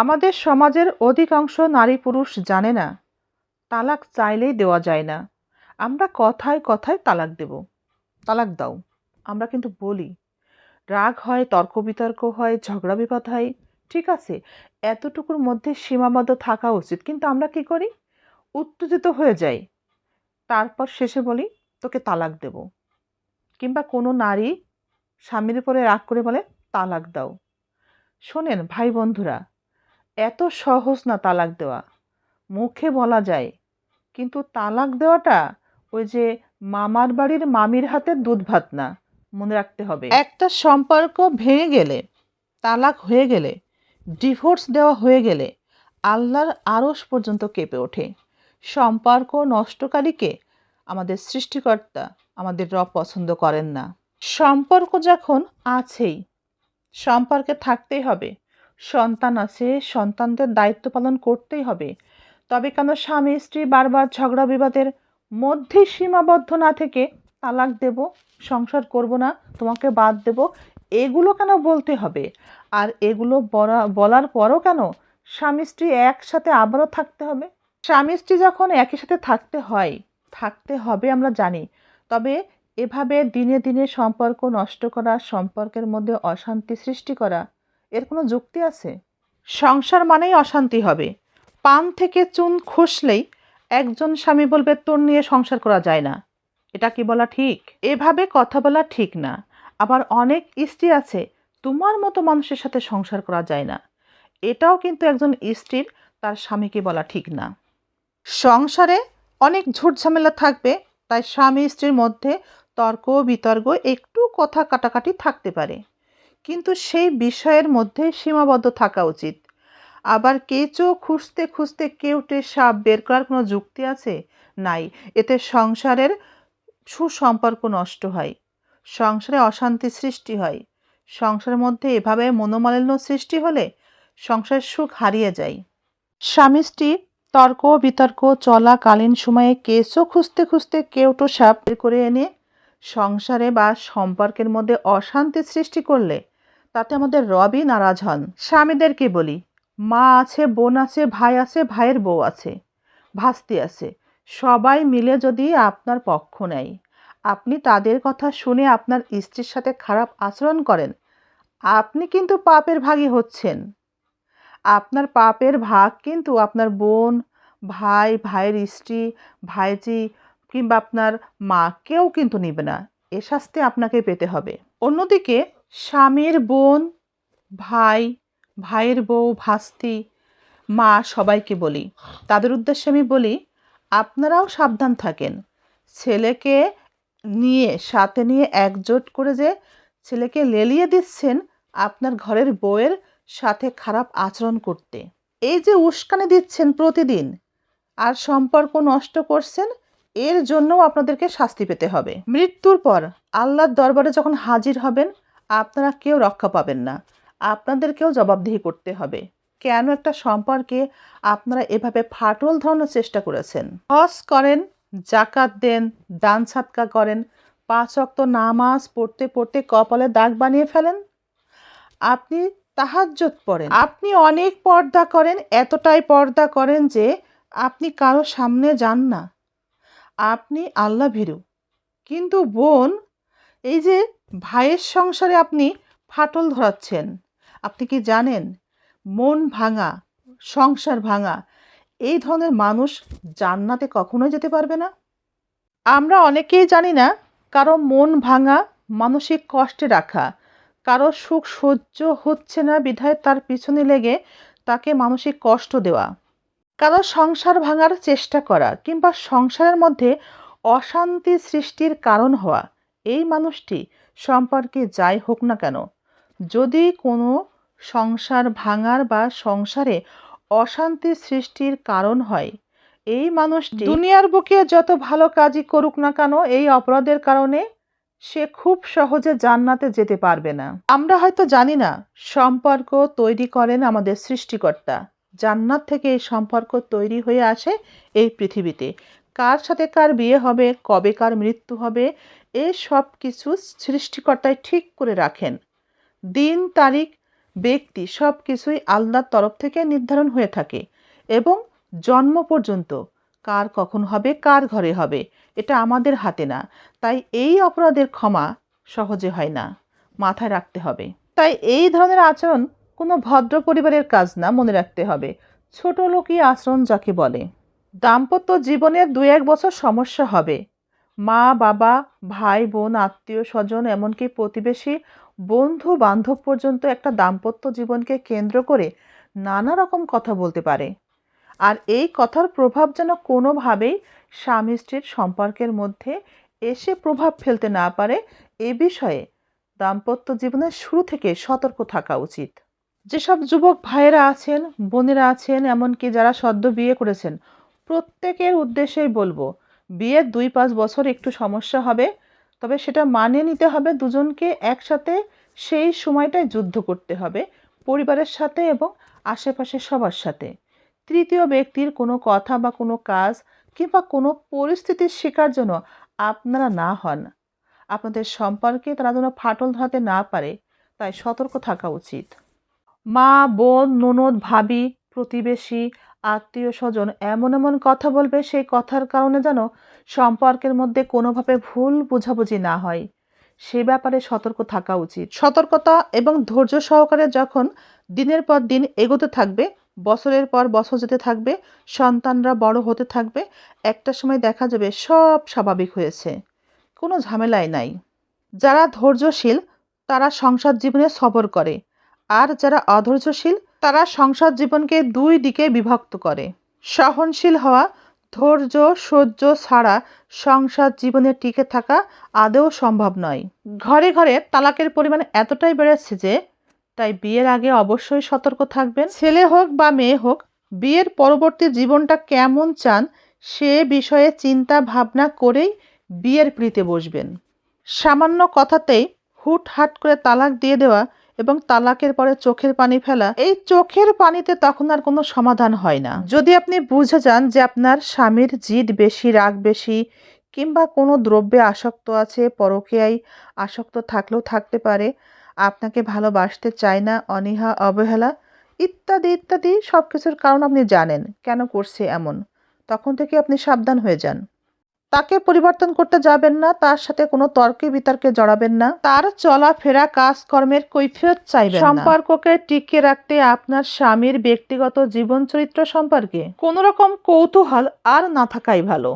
আমাদের সমাজের অধিকাংশ নারী পুরুষ জানে না। তালাক চাইলেই দেওয়া যায় না। আমরা কথায় কথায় তালাক দেব। তালাক দাও। আমরা কিন্তু বলি, রাগ হয় তর্ক বিতর্ক হয় ঝগড়া বিবাদ হয়। ঠিক আছে, এতটুকুর মধ্যে সীমাবদ্ধ থাকা উচিত। কিন্তু আমরা কি করি? উত্তেজিত হয়ে যাই। তারপর শেষে বলি, তোকে তালাক দেব। কিংবা কোনো নারী স্বামীর উপরে রাগ করে বলে, তালাক দাও। শোনেন ভাই বন্ধুরা এত সহজ না তালাক দেওয়া। মুখে বলা যায়। কিন্তু তালাক দেওয়াটা ওই যে মামার বাড়ির মামির হাতের দুধ ভাত না, মনে রাখতে হবে। একটা সম্পর্ক ভেঙে গেলে, তালাক হয়ে গেলে, ডিভোর্স দেওয়া হয়ে গেলে আল্লাহর আরস পর্যন্ত কেঁপে ওঠে। সম্পর্ক নষ্টকারীকে আমাদের সৃষ্টিকর্তা আমাদের রব পছন্দ করেন না। সম্পর্ক যখন আছেই, সম্পর্কে থাকতেই হবে। সন্তান আছে, সন্তানদের দায়িত্ব পালন করতেই হবে। তবে কেন স্বামী, স্ত্রী বারবার ঝগড়া বিবাদের মধ্যে সীমাবদ্ধ না থেকে তালাক দেব? সংসার করব না, তোমাকে বাদ দেব? এগুলো কেন বলতে হবে? আর এগুলো বলা, বলার পরও কেন স্বামী, স্ত্রী একসাথে আবারও থাকতে হবে? স্বামী, স্ত্রী যখন একই সাথে থাকতে হয়, থাকতে হবে আমরা জানি। তবে এভাবে দিনে দিনে সম্পর্ক নষ্ট করা, সম্পর্কের মধ্যে অশান্তি সৃষ্টি করা এর কোনো যুক্তি আছে? সংসার মানেই অশান্তি হবে। পান থেকে চুন খসলেই একজন স্বামী বলবে, তোর নিয়ে সংসার করা যায় না। এটা কি বলা ঠিক? এভাবে কথা বলা ঠিক না। আবার অনেক স্ত্রী আছে, তোমার মতো মানুষের সাথে সংসার করা যায় না। এটাও কিন্তু একজন স্ত্রীর, তার স্বামীকে বলা ঠিক না। সংসারে অনেক ঝুট ঝামেলা থাকবে, তাই স্বামী স্ত্রীর মধ্যে তর্ক বিতর্ক একটু কথা কাটাকাটি থাকতে পারে। কিন্তু সেই বিষয়ের মধ্যে সীমাবদ্ধ থাকা উচিত। আবার কেঁচো খুঁজতে খুঁজতে কেউটে সাপ বের করার কোনো যুক্তি আছে? নাই। এতে সংসারের সুসম্পর্ক নষ্ট হয়। সংসারে অশান্তি সৃষ্টি হয়। সংসারের মধ্যে এভাবে মনোমালিন্য সৃষ্টি হলে সংসারের সুখ হারিয়ে যায়। স্বামী, স্ত্রী, তর্ক, বিতর্ক, চলাকালীন সময়ে কেঁচো খুঁজতে খুঁজতে কেউটো সাপ বের করে এনে সংসারে বা সম্পর্কের মধ্যে অশান্তি সৃষ্টি করলে তাতে আমাদের রবই নারাজ হন। স্বামীদেরকে বলি, মা আছে, বোন আছে, ভাই আছে, ভাইয়ের বউ আছে, ভাস্তি আছে, সবাই মিলে যদি আপনার পক্ষ নেয়, আপনি তাদের কথা শুনে আপনার স্ত্রীর সাথে খারাপ আচরণ করেন, আপনি কিন্তু পাপের ভাগী হচ্ছেন। আপনার পাপের ভাগ কিন্তু আপনার বোন, ভাই, ভাইয়ের স্ত্রী, ভাইজি কিংবা আপনার মা কেউ কিন্তু নেবে না। এ শাস্তি আপনাকে পেতে হবে। অন্যদিকে স্বামীর বোন, ভাই, ভাইয়ের বউ, ভাস্তি, মা সবাইকে বলি। তাদের উদ্দেশ্যে আমি বলি, আপনারাও সাবধান থাকেন। ছেলেকে নিয়ে, সাথে নিয়ে একজোট করে যে ছেলেকে লেলিয়ে দিচ্ছেন আপনার ঘরের বউয়ের সাথে খারাপ আচরণ করতে। এই যে উস্কানি দিচ্ছেন প্রতিদিন, আর সম্পর্ক নষ্ট করছেন, এর জন্যও আপনাদেরকে শাস্তি পেতে হবে। মৃত্যুর পর আল্লাহর দরবারে যখন হাজির হবেন আপনারা কেউ রক্ষা পাবেন না। আপনাদেরকেও জবাবদিহি করতে হবে। কেন একটা সম্পর্কে আপনারা এভাবে ফাটল ধরানোর চেষ্টা করেছেন? হজ করেন, জাকাত দেন, দান ছাতকা করেন, পাঁচ অক্ত নামাজ পড়তে পড়তে কপালে দাগ বানিয়ে ফেলেন? আপনি তাহাজ্জত পড়েন। আপনি অনেক পর্দা করেন, এতটাই পর্দা করেন যে আপনি কারও সামনে যান না। আপনি আল্লাহ ভীরু। কিন্তু বোন এই যে ভাইয়ের সংসারে আপনি ফাটল ধরাচ্ছেন, আপনি কি জানেন? মন ভাঙা, সংসার ভাঙা, এই ধরনের মানুষ জান্নাতে কখনোই যেতে পারবে না। আমরা অনেকেই জানি না কারও মন ভাঙা, মানসিক কষ্টে রাখা, কারও সুখ সহ্য হচ্ছে না বিধায় তার পিছনে লেগে তাকে মানসিক কষ্ট দেওয়া। কারও সংসার ভাঙার চেষ্টা করা কিংবা সংসারের মধ্যে অশান্তি সৃষ্টির কারণ হওয়া এই মানুষটি সম্পর্কে যাই হোক না কেন, যদি কোনো সংসার ভাঙার বা সংসারে অশান্তি সৃষ্টির কারণ হয়, এই মানুষটি দুনিয়ার বুকে যত ভালো কাজই করুক না কেন, এই অপরাধের কারণে সে খুব সহজে জান্নাতে যেতে পারবে না। আমরা হয়তো জানি না, সম্পর্ক তৈরি করেন আমাদের সৃষ্টিকর্তা। জান্নাত থেকে এই সম্পর্ক তৈরি হয়ে আসে এই পৃথিবীতে। কার সাথে কার বিয়ে হবে, কবে কার মৃত্যু হবে এই সব কিছু সৃষ্টিকর্তায় ঠিক করে রাখেন। দিন, তারিখ, ব্যক্তি সব কিছুই আল্লাহর তরফ থেকে নির্ধারণ হয়ে থাকে এবং জন্ম পর্যন্ত কার কখন হবে, কার ঘরে হবে, এটা আমাদের হাতে না। তাই এই অপরাধের ক্ষমা সহজে হয় না, মাথায় রাখতে হবে। তাই এই ধরনের আচরণ কোনো ভদ্র পরিবারের কাজ না, মনে রাখতে হবে। ছোট লোকই আচরণ যাকে বলে। দাম্পত্য জীবনের দু এক বছর সমস্যা হবে। মা, বাবা, ভাই, বোন, আত্মীয় স্বজন, এমনকি প্রতিবেশী, বন্ধু, বান্ধব পর্যন্ত একটা দাম্পত্য জীবনকে কেন্দ্র করে নানা রকম কথা বলতে পারে। আর এই কথার প্রভাব যেন কোনোভাবেই স্বামী স্ত্রীর সম্পর্কের মধ্যে এসে প্রভাব ফেলতে না পারে, এ বিষয়ে দাম্পত্য জীবনের শুরু থেকে সতর্ক থাকা উচিত। যেসব যুবক ভাইয়েরা আছেন, বোনেরা আছেন, এমনকি যারা সদ্য বিয়ে করেছেন প্রত্যেকের উদ্দেশ্যেই বলব, বিয়ের দুই পাঁচ বছর একটু সমস্যা হবে, তবে সেটা মানিয়ে নিতে হবে দুজনকে একসাথে সেই সময়টায় যুদ্ধ করতে হবে, পরিবারের সাথে এবং আশেপাশে সবার সাথে। তৃতীয় ব্যক্তির কোনো কথা বা কোনো কাজ কিংবা কোনো পরিস্থিতির শিকার জন্য আপনারা না হন। আপনাদের সম্পর্কে তারা যেন ফাটল ধরাতে না পারে, তাই সতর্ক থাকা উচিত। মা, বোন, ননদ, ভাবি, প্রতিবেশী আত্মীয় স্বজন এমন এমন কথা বলবে সেই কথার কারণে যেন সম্পর্কের মধ্যে কোনোভাবে ভুল বোঝাবুঝি না হয়। সে ব্যাপারে সতর্ক থাকা উচিত। সতর্কতা এবং ধৈর্য সহকারে যখন দিনের পর দিন এগোতে থাকবে, বছরের পর বছর যেতে থাকবে, সন্তানরা বড় হতে থাকবে, একটা সময় দেখা যাবে সব স্বাভাবিক হয়েছে। কোনো ঝামেলাই নাই। যারা ধৈর্যশীল, তারা সংসার জীবনে সবর করে। আর যারা অধৈর্যশীল তারা সংসার জীবনকে দুই দিকে বিভক্ত করে। সহনশীল হওয়া, ধৈর্য, সহ্য ছাড়া সংসার জীবনে টিকে থাকা আদৌ সম্ভব নয়। ঘরে ঘরে তালাকের পরিমাণ এতটাই বেড়েছে যে, তাই বিয়ের আগে অবশ্যই সতর্ক থাকবেন। ছেলে হোক বা মেয়ে হোক, বিয়ের পরবর্তী জীবনটা কেমন চান সে বিষয়ে চিন্তা ভাবনা করেই বিয়ের পিড়িতে বসবেন। সামান্য কথাতেই হুট হাট করে তালাক দিয়ে দেওয়া এবং তালাকের পরে চোখের পানি ফেলা, এই চোখের পানিতে তখন আর কোনো সমাধান হয় না। যদি আপনি বুঝে যান যে আপনার স্বামীর জিদ বেশি, রাগ বেশি, কিংবা কোনো দ্রব্যে আসক্ত আছে, পরকীয়ায় আসক্ত থাকলেও থাকতে পারে, আপনাকে ভালোবাসতে চায় না, অনীহা, অবহেলা, ইত্যাদি ইত্যাদি সব কিছুর কারণ আপনি জানেন কেন করছে এমন, তখন থেকে আপনি সাবধান হয়ে যান। তাকে পরিবর্তন করতে যাবেন না, তার সাথে কোনো তর্কে বিতর্কে জড়াবেন না। তার চলাফেরা, কাজকর্মের কৈফিয়ত চাইবেন সম্পর্ককে টিকে রাখতে আপনার স্বামীর ব্যক্তিগত জীবন চরিত্র সম্পর্কে কোনো রকম কৌতূহল আর না থাকাই ভালো।